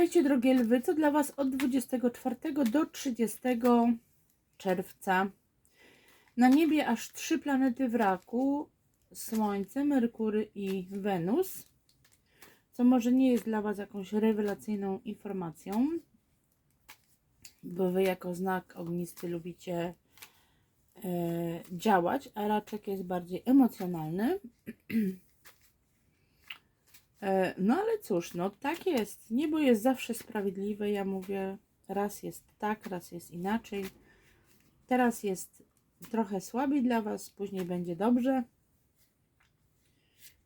Słuchajcie, drogie lwy, co dla Was od 24 do 30 czerwca. Na niebie aż trzy planety w raku. Słońce, Merkury i Wenus. Co może nie jest dla Was jakąś rewelacyjną informacją, bo Wy jako znak ognisty lubicie e, działać, a raczek jest bardziej emocjonalny. E, No ale cóż, no tak jest. Niebo jest zawsze sprawiedliwe. Ja mówię, raz jest tak, raz jest inaczej. Teraz jest trochę słabiej dla Was, później będzie dobrze.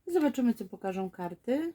Zobaczymy, co pokażą karty.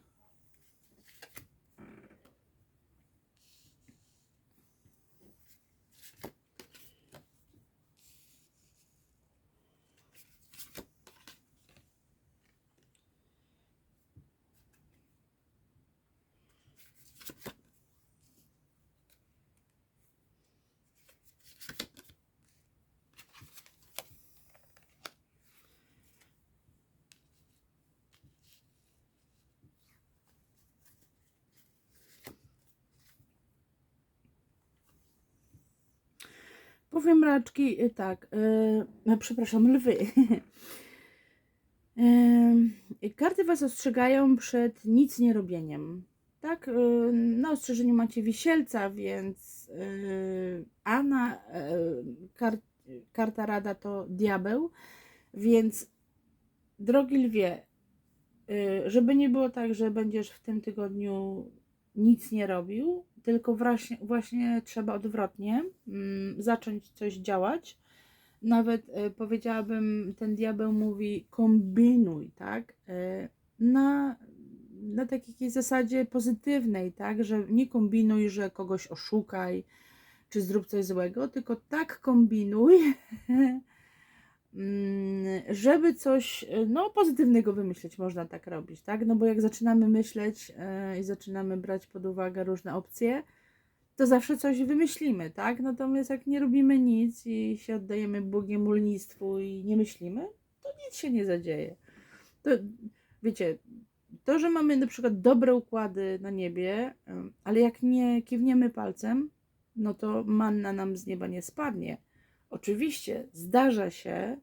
Powiem raczki y, tak, yy, przepraszam, lwy. Yy, karty Was ostrzegają przed nic nie robieniem. Tak, na ostrzeżeniu macie wisielca, więc yy, kar, karta rada to diabeł, więc drogi lwie, żeby nie było tak, że będziesz w tym tygodniu nic nie robił, tylko właśnie, właśnie trzeba odwrotnie mm, zacząć coś działać. Nawet e, powiedziałabym, ten diabeł mówi kombinuj, tak? E, na, na takiej zasadzie pozytywnej, tak? Że nie kombinuj, że kogoś oszukaj, czy zrób coś złego, tylko tak kombinuj, żeby coś e, no, pozytywnego wymyśleć, można tak robić, tak? No bo jak zaczynamy myśleć e, i zaczynamy brać pod uwagę różne opcje, to zawsze coś wymyślimy, tak? Natomiast jak nie robimy nic i się oddajemy lenistwu i nie myślimy, to nic się nie zadzieje. To wiecie, to, że mamy na przykład dobre układy na niebie, ale jak nie kiwniemy palcem, no to manna nam z nieba nie spadnie. Oczywiście zdarza się,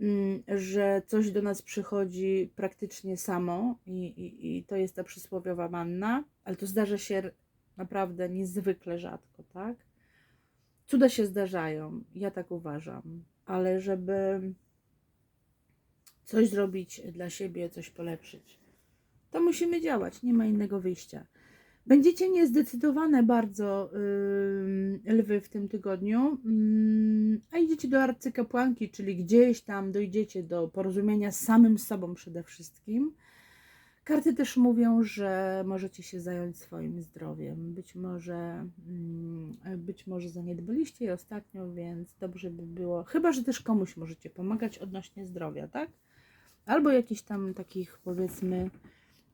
mm, że coś do nas przychodzi praktycznie samo i, i, i to jest ta przysłowiowa manna, ale to zdarza się naprawdę niezwykle rzadko, tak? Cuda się zdarzają, ja tak uważam, ale żeby coś zrobić dla siebie, coś polepszyć, to musimy działać, nie ma innego wyjścia. Będziecie niezdecydowane bardzo lwy w tym tygodniu, yy, a idziecie do arcykapłanki, czyli gdzieś tam dojdziecie do porozumienia z samym sobą przede wszystkim. Karty też mówią, że możecie się zająć swoim zdrowiem. Być może, mm, być może zaniedbaliście je ostatnio, więc dobrze by było, chyba że też komuś możecie pomagać odnośnie zdrowia, tak? Albo jakichś tam takich powiedzmy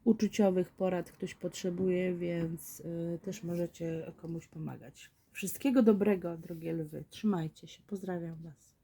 uczuciowych porad ktoś potrzebuje, więc y, też możecie komuś pomagać. Wszystkiego dobrego, drogie lwy. Trzymajcie się. Pozdrawiam Was.